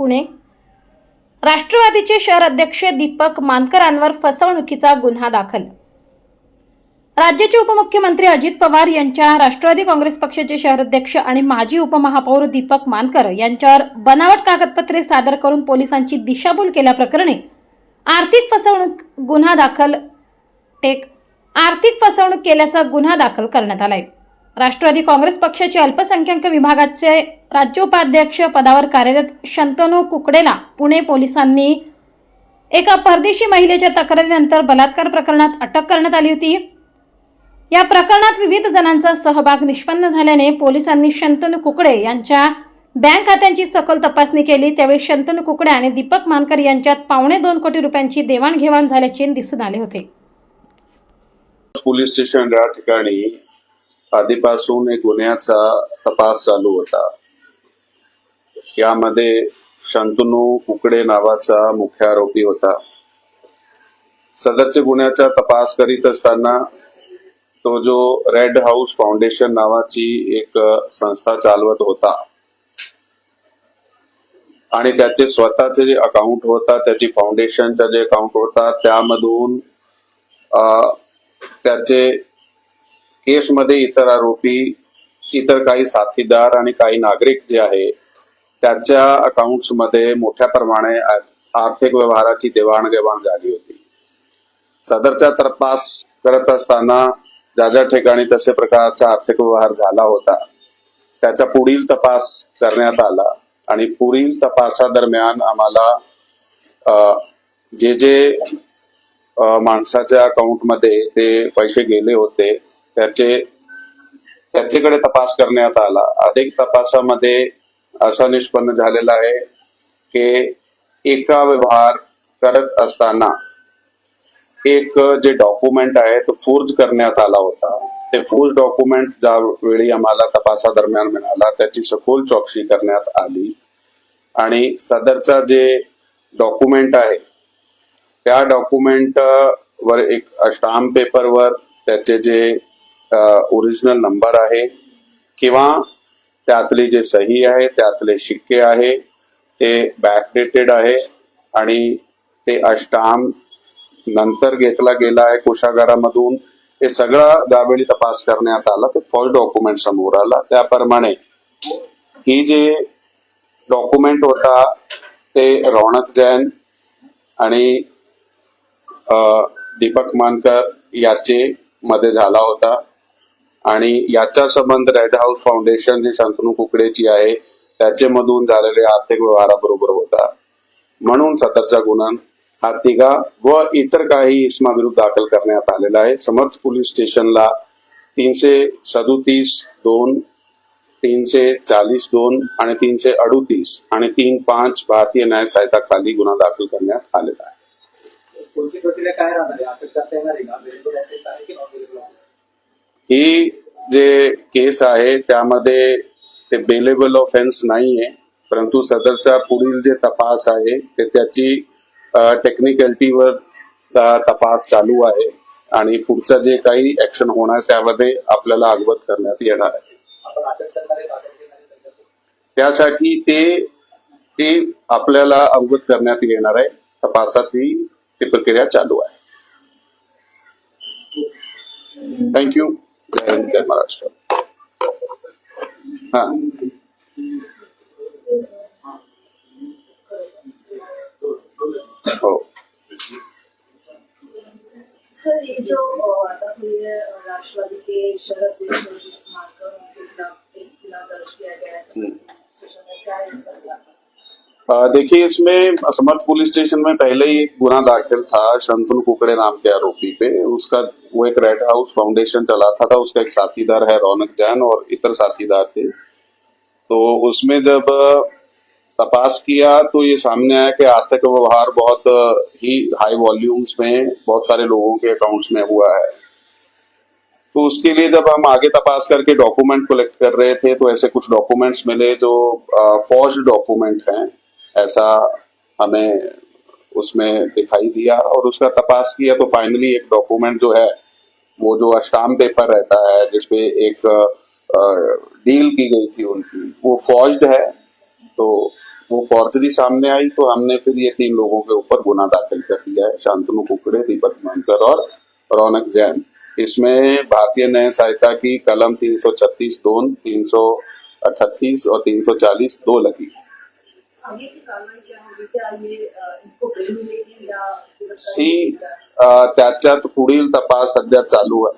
पुणे. राष्ट्रवादीचे शहर अध्यक्ष दीपक मानकरांवर फसवणुकीचा गुन्हा दाखल. राज्याचे उपमुख्यमंत्री अजित पवार यांच्या राष्ट्रवादी काँग्रेस पक्षाचे शहराध्यक्ष आणि माजी उपमहापौर दीपक मानकर यांच्यावर बनावट कागदपत्रे सादर करून पोलिसांची दिशाभूल केल्याप्रकरणी आर्थिक फसवणूक गुन्हा दाखल टेक आर्थिक फसवणूक केल्याचा गुन्हा दाखल करण्यात आलाय. राष्ट्रवादी काँग्रेस पक्षाचे अल्पसंख्याक विभागाचे राज्य उपाध्यक्ष पदावर कार्यरत शंतनू कुकडेला पुणे पोलिसांनी एका परदेशी महिलेच्या तक्रारीनंतर बलात्कार प्रकरणात अटक करण्यात आली होती. या प्रकरणात विविध जणांचा सहभाग निष्पन्न झाल्याने पोलिसांनी शंतनू कुकडे यांच्या बँक खात्यांची सखोल तपासणी केली. त्यावेळी शंतनू कुकडे आणि दीपक मानकर यांच्यात पावणे दोन कोटी रुपयांची देवाणघेवाण झाल्याचे दिसून आले होते. पोलीस स्टेशन या ठिकाणी आधीपासून एक गुन्ह्याचा तपास चालू होता. यामध्ये शंतनू कुकडे नावाचा मुख्य आरोपी होता. सदरच्या गुन्ह्याचा तपास करीत असताना तो जो रेड हाऊस फाउंडेशन नावाची एक संस्था चालवत होता. आणि त्याचे स्वतःचे जे अकाउंट होता त्याची फाउंडेशनचा जे अकाउंट होता त्यामधून त्याचे केसमध्ये इतर आरोपी इतर काही साथीदार आणि काही नागरिक जे आहे त्याच्या अकाउंट्समध्ये मोठ्या प्रमाणे आर्थिक व्यवहाराची देवाणघेवाण झाली होती. सदरचा तपास करत असताना ज्या ज्या ठिकाणी तसे प्रकारचा आर्थिक व्यवहार झाला होता त्याचा पुढील तपास करण्यात आला आणि पुढील तपासादरम्यान आम्हाला जे जे माणसाच्या अकाउंटमध्ये ते पैसे गेले होते त्याचे त्याच्याकडे तपास करण्यात आला. अधिक तपासामध्ये असा निष्पन्न झालेला आहे की एका व्यवहार करत असताना एक जे डॉक्युमेंट आहे तो फोर्ज करण्यात आला होता. ते फोर्ज डॉक्युमेंट ज्या वेळी आम्हाला तपासादरम्यान मिळाला त्याची सखोल चौकशी करण्यात आली. आणि सदरचा जे डॉक्युमेंट आहे त्या डॉक्युमेंट वर एक स्टाम्प पेपरवर त्याचे जे ओरिजिनल नंबर आहे किंवा त्यातली जे सही आहे त्यातले शिक्के आहे ते बॅकडेटेड आहे आणि ते अष्टाम नंतर घेतला गेला आहे कोशागारामधून हे सगळा ज्यावेळी तपास करण्यात आला ते फर्स्ट डॉक्युमेंट समोर आला. त्याप्रमाणे ही जे डॉक्युमेंट होता ते रौनक जैन आणि दीपक मानकर याचे मध्ये झाला होता. आणि याचा संबंध रेड हाऊस फाउंडेशन जी शंतनू कुकडेची आहे. त्याचे मधून झालेले आर्थिक व्यवहाराबरोबर होता. म्हणून सदरचा गुन्हा हा तिघा व इतर काही इसमाविरुद्ध दाखल करण्यात आलेला आहे. समर्थ पोलीस स्टेशनला तीनशे सदोतीस दोन तीनशे चाळीस दोन आणि तीनशे अडुतीस आणि तीन पाच भारतीय न्याय सहायता खाली गुन्हा दाखल करण्यात आलेला आहे. ही जे केस आहे त्यामध्ये ते बेलेबल ऑफेन्स नाहीये. परंतु सदरचा पुढील जे तपास आहे ते त्याची टेक्निकॅलिटीवर तपास चालू आहे. आणि पुढचं जे काही ऍक्शन होणार त्यामध्ये आपल्याला अवगत करण्यात येणार आहे. त्यासाठी ते ते आपल्याला अवगत करण्यात येणार आहे. तपासाची ती प्रक्रिया चालू आहे. थँक्यू जय हिंद जय महाराष्ट्र हा हो सर ये जो अ, आता हुए अ, राष्ट्रवादी के शरद मार्कर के खिलाफ एक गुना दर्ज किया गया है देखिए, इसमें समर्थ पुलिस स्टेशन में पहले ही गुना दाखिल था शंतनु कुकड़े नाम के आरोपी पे। उसका, वो एक रेड हाउस फाउंडेशन चलाता था उसका एक साथीदार है रौनक जैन और इतर साथीदार थे। तो उसमें जब तपास किया तो ये सामने आया कि आर्थिक व्यवहार बहुत ही हाई वॉल्यूम्स में, बहुत सारे लोगों के अकाउंट्स में हुआ है। तो उसके लिए जब हम आगे तपास करके डॉक्यूमेंट कलेक्ट कर रहे थे तो ऐसे कुछ डॉक्यूमेंट्स मिले जो फॉर्ज डॉक्यूमेंट हैं। ऐसा हमें उसमें दिखाई दिया और उसका तपास किया तो फाइनली एक डॉक्यूमेंट जो है, वो जो स्टाम्प पेपर रहता है, जिसपे एक डील की गई थी उनकी, वो फॉर्ज्ड है। तो वो फॉर्जरी सामने आई तो हमने फिर ये तीन लोगों के ऊपर गुना दाखिल कर दिया है, शांतनु कुकड़े, दीपक मानकर और रौनक जैन। इसमें भारतीय न्याय सहायता की कलम 336 दोन 338 और 340 दो लगी। सी त्याच्यात पुढील तपास सध्या चालू है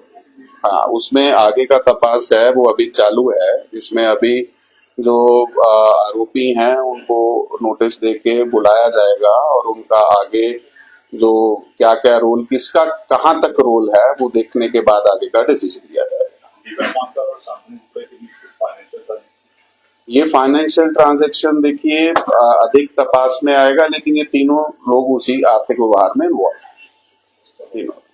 हाँ उसमें आगे का तपास है वो अभी चालू है. इसमें अभी जो आरोपी हैं उनको नोटिस देके बुलाया जाएगा और उनका आगे जो क्या क्या रोल किसका कहाँ तक रोल है वो देखने के बाद आगे का डिसीज़न लिया जाएगा। ये फाइनेंशियल ट्रांजेक्शन देखिए अधिक तपास में आएगा लेकिन ये तीनों लोग उसी आर्थिक व्यवहार में हुआ। तीनों।